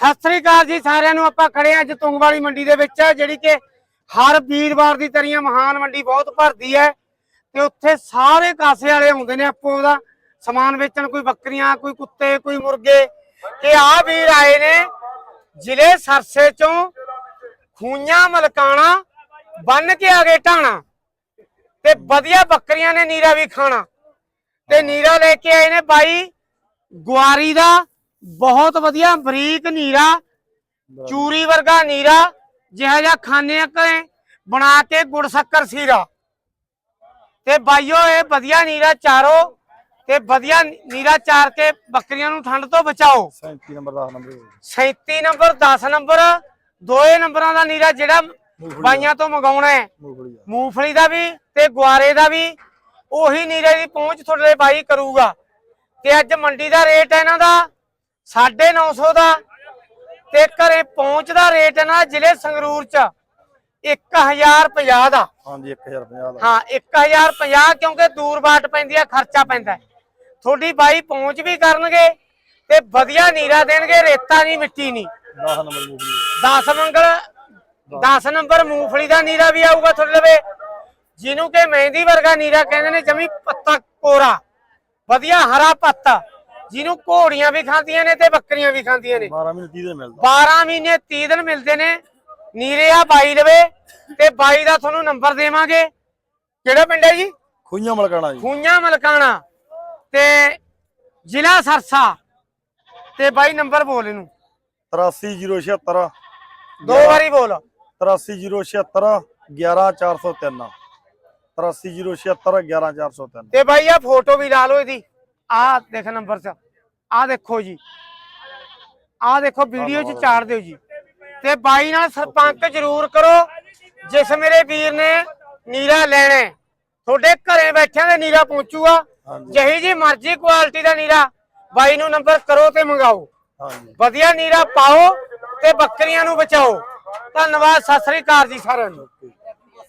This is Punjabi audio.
ਸਤਿ ਸ੍ਰੀ ਅਕਾਲ ਜੀ, ਸਾਰਿਆਂ ਨੂੰ ਆਪਾਂ ਖੜੇ ਹਾਂ ਅੱਜ ਤੁੰਗ ਮੰਡੀ ਦੇ ਵਿੱਚ, ਜਿਹੜੀ ਕਿ ਹਰ ਵੀਰਵਾਰ ਦੀ ਤਰੀਆਂ ਮਹਾਨ ਮੰਡੀ ਬਹੁਤ ਭਰਦੀ ਹੈ ਤੇ ਉੱਥੇ ਸਾਰੇ ਕਾਸੇ ਵਾਲੇ ਆਉਂਦੇ ਨੇ ਆਪੋ ਦਾ, ਸਮਾਨ ਵੇਚਣ, ਕੋਈ ਬੱਕਰੀਆਂ, ਕੋਈ ਕੁੱਤੇ, ਕੋਈ ਮੁਰਗੇ। ਤੇ ਆ ਵੀਰ ਆਏ ਨੇ ਜ਼ਿਲ੍ਹੇ ਸਰਸੇ ਚੋਂ ਖੂਆਂ ਮਲਕਾਣਾ, ਬੰਨ ਕੇ ਆ ਗਏ ਢਾਣਾ। ਤੇ ਵਧੀਆ ਬੱਕਰੀਆਂ ਨੇ, ਨੀਰਾ ਵੀ ਖਾਣਾ। ਤੇ ਨੀਰਾ ਲੈ ਕੇ ਆਏ ਨੇ ਬਾਈ ਗੁਆਰੀ ਦਾ। ਬਹੁਤ ਵਧੀਆ ਬਰੀਕ ਨੀਰਾ ਚੂਰੀ ਵਰਗਾ ਨੀਰਾ ਜਿਹਾ ਜਿਹਾ ਖਾਣੇ ਘਰੇ ਬਣਾ ਕੇ ਗੁੜ ਸ਼ੱਕਰ ਸੀਰਾ। ਤੇ ਬਾਈਓ ਇਹ ਵਧੀਆ ਨੀਰਾ ਚਾਰੋ ਤੇ ਵਧੀਆ ਨੀਰਾ ਚਾਰ ਕੇ ਬੱਕਰੀਆਂ ਨੂੰ ਠੰਡ ਤੋਂ ਬਚਾਓ। 37 ਨੰਬਰ 10 ਨੰਬਰ। 37 ਨੰਬਰ 10 ਨੰਬਰ ਦੋਏ ਨੰਬਰਾਂ ਦਾ ਨੀਰਾ ਜਿਹੜਾ ਬਾਈਆਂ ਤੋਂ ਮੰਗਾਉਣਾ ਹੈ। ਮੂੰਗਫਲੀ ਦਾ ਵੀ ਤੇ ਗੁਆਰੇ ਦਾ ਵੀ ਉਹੀ ਨੀਰੇ ਦੀ ਪਹੁੰਚ ਤੁਹਾਡੇ ਬਾਈ ਕਰੂਗਾ। ਤੇ ਅੱਜ ਮੰਡੀ ਦਾ ਰੇਟ ਹੈ ਇਹਨਾਂ ਦਾ 950 ਦਾ ਤੇ ਘਰੇ ਪਹੁੰਚ ਦਾ ਰੇਟ ਇਹਨਾਂ ਦਾ ਜ਼ਿਲ੍ਹੇ ਸੰਗਰੂਰ ਚ 1050 ਦਾ। ਹਾਂਜੀ 1050 ਦਾ। ਹਾਂ 1050 ਕਿਉਂਕਿ ਦੂਰ ਬਾਟ ਪੈਂਦੀ ਆ ਖਰਚਾ ਪੈਂਦਾ। ਤੁਹਾਡੀ ਬਾਈ ਪਹੁੰਚ ਵੀ ਕਰਨਗੇ ਤੇ ਵਧੀਆ ਨੀਰਾ ਦੇਣਗੇ ਰੇਤਾ ਨਹੀਂ ਮਿੱਟੀ ਨਹੀਂ। 10 ਨੰਬਰ ਮੂੰਗਫਲੀ 10 ਮੰਗਲ 10 ਨੰਬਰ ਮੂੰਗਫਲੀ ਦਾ ਨੀਰਾ ਵੀ ਆਊਗਾ ਤੁਹਾਡੇ ਲਵੇ। ਜਿਹਨੂੰ ਕਿ ਮਹਿੰਦੀ ਵਰਗਾ ਨੀਰਾ ਕਹਿੰਦੇ ਨੇ ਜਮੀ ਪੱਤਾ ਕੋਰਾ। ਵਧੀਆ ਹਰਾ ਪੱਤਾ। ਜਿਹਨੂੰ ਘੋੜੀਆਂ ਵੀ ਖਾਂਦੀਆਂ ਨੇ ਤੇ ਬੱਕਰੀਆਂ ਵੀ ਖਾਂਦੀਆਂ ਨੇ। 12 ਮਹੀਨੇ 30 ਦਿਨ ਮਿਲਦਾ। 12 ਮਹੀਨੇ 30 ਦਿਨ ਮਿਲਦੇ ਨੇ। ਨੀਰੇ ਆ ਬਾਈ ਲਵੇ ਤੇ ਬਾਈ ਦਾ ਤੁਹਾਨੂੰ ਨੰਬਰ ਦੇਵਾਂਗੇ। ਕਿਹੜਾ ਪਿੰਡ ਹੈ ਜੀ? ਖੂਈਆਂ ਮਲਕਾਣਾ ਜੀ। ਖੂਈਆਂ ਮਲਕਾਣਾ ਤੇ ਜ਼ਿਲ੍ਹਾ ਸਰਸਾ ਤੇ ਬਾਈ ਨੰਬਰ ਬੋਲ ਇਹਨੂੰ। 83076 ਦੋ ਵਾਰੀ ਬੋਲ। 83076 11403 83076 11403 ਤੇ ਬਾਈ ਆ ਫੋਟੋ ਵੀ ਲਾ ਲਓ ਇਹਦੀ। ਆ ਦੇਖ ਨੰਬਰ ਚ ਆ ਦੇਖੋ ਜੀ। ਆ ਦੇਖੋ ਵੀਡੀਓ ਚ ਚਾੜ ਦਿਓ ਜੀ। ਤੇ ਬਾਈ ਨਾਲ ਸਰਪੰਚ ਜ਼ਰੂਰ ਕਰੋ ਜਿਸ ਮੇਰੇ ਵੀਰ ਨੇ ਨੀਰਾ ਲੈਣਾ। ਤੁਹਾਡੇ ਘਰੇ ਬੈਠਿਆਂ ਦੇ ਨੀਰਾ ਪਹੁੰਚੂਗਾ। ਜਿਹੀ ਜੀ ਮਰਜ਼ੀ ਕੁਆਲਿਟੀ ਦਾ ਨੀਰਾ ਬਾਈ ਨੂੰ ਨੰਬਰ ਕਰੋ ਤੇ ਮੰਗਾਓ। ਵਧੀਆ ਨੀਰਾ ਪਾਓ ਤੇ ਬੱਕਰੀਆਂ ਨੂੰ ਬਚਾਓ। ਧੰਨਵਾਦ ਸਤਿ ਸ੍ਰੀ ਅਕਾਲ ਜੀ ਸਾਰਿਆਂ ਨੂੰ।